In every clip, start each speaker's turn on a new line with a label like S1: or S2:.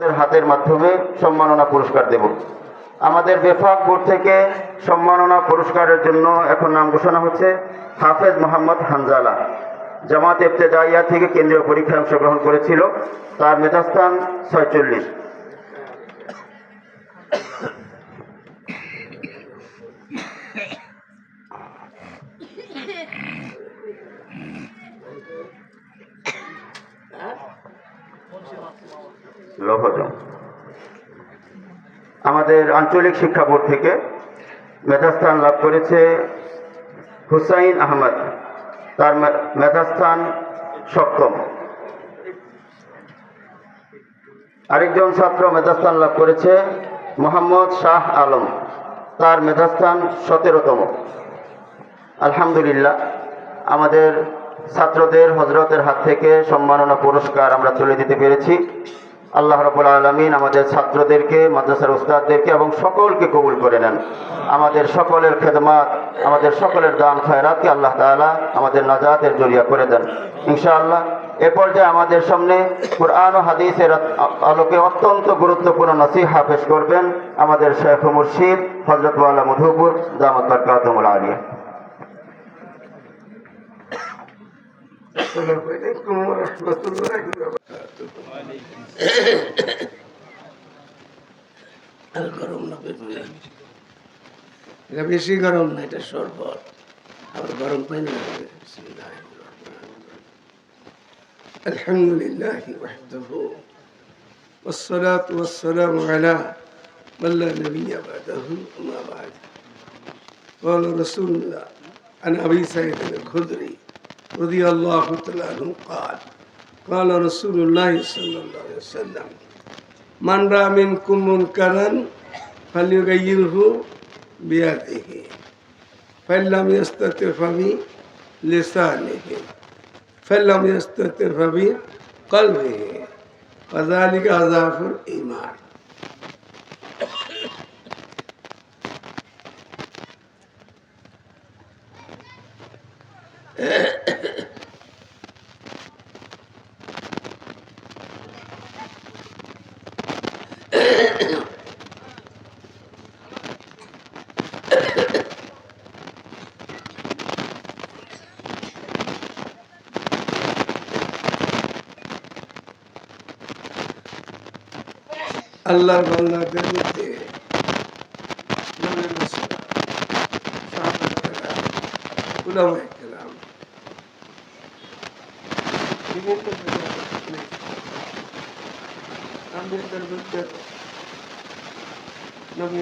S1: হাতের মাধ্যমে সম্মাননা পুরস্কার দেব। আমাদের বেফাক বোর্ড থেকে সম্মাননা পুরস্কারের জন্য এখন নাম ঘোষণা হচ্ছে হাফেজ মোহাম্মদ হানজালা। জামাত ইবতেদাইয়া থেকে কেন্দ্রীয় পরীক্ষায় অংশগ্রহণ করেছিল। তার মেধাস্থান ছয়চল্লিশ। লৌহজং আমাদের আঞ্চলিক শিক্ষা বোর্ড থেকে মেধাস্থান লাভ করেছে হুসাইন আহমদ। তার মেধাস্থান সপ্তম। আরেকজন ছাত্র মেধাস্থান লাভ করেছে মোহাম্মদ শাহ আলম। তার মেধাস্থান সতেরোতম। আলহামদুলিল্লাহ, আমাদের ছাত্রদের হজরতের হাত থেকে সম্মাননা পুরস্কার আমরা তুলে দিতে পেরেছি। আল্লাহ রবুল আলমিন আমাদের ছাত্রদেরকে, মাদ্রাসার উস্তাদদেরকে এবং সকলকে কবুল করে নেন। আমাদের সকলের খেদমাত, আমাদের সকলের দান খায়রাতকে আল্লাহ তালা আমাদের নাজাতের জরিয়া করে দেন। ইনশাআল্লাহ, এ পর্যায়ে আমাদের সামনে কোরআন ও হাদিসের আলোকে অত্যন্ত গুরুত্বপূর্ণ নসিহা পেশ করবেন আমাদের শেখ মুর্শিদ হজরত ওয়ালা মধুপুর দামত
S2: বরকাতমুল আলী আর গরম না পেটে এটা বেশি গরম না এটা শরবত আবার গরম পানি লাগবে الحمد لله وحده والصلاة والسلام على من لا نبي بعده أما بعد قال رسول الله عن أبي سعيد الخدري رضي الله تعالى عنه قال قال رسول الله صلى الله عليه وسلم من رأى منكم منكرا فليغيره بيده فإن لم يستطع فبلسانه فإن لم يستطع فبقلبه وذلك أضعف الإيمان আল্লাহর বান্দাদের মধ্যে নবীর রাসূল, সাহাবায়ে উলামায়ে কেরাম, বিভিন্ন জায়গায় আম্বেদকর মধ্যে নবী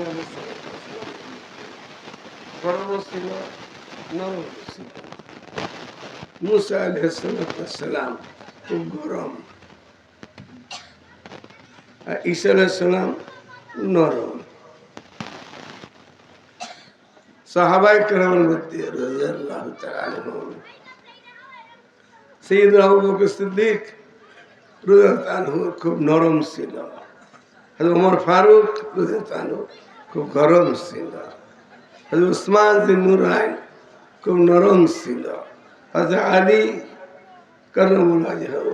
S2: গরম ছিল মুসা খুব গরম আর নরম সাহাবাই কেরামের মধ্যে রাদিয়াল্লাহু তাআলা সাইয়্যিদুনা আবু সিদ্দিক রাদিয়াল্লাহু খুব নরম ছিল। ওমর ফারুক খুব গরম ছিল। উসমান বিন নুরাইন, খুব নরম ছিল। হযরত আলী ওয়াজহাহু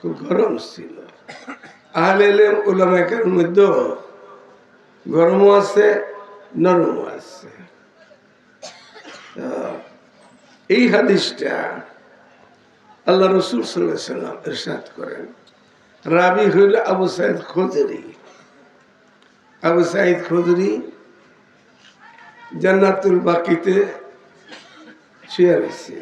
S2: খুব গরম ছিল। আহলে ইলম উলামায়ের মধ্যে গরমও আছে, নরমও আছে। এই হাদিসটা আল্লাহ রসুল সাল্লাহ সাল্লাম করেন। রাবি হইল আবু সাইদ খোদরি আবু সাইদ খোদরি জান্নাতুল বাকিতে শুয়ে রয়েছে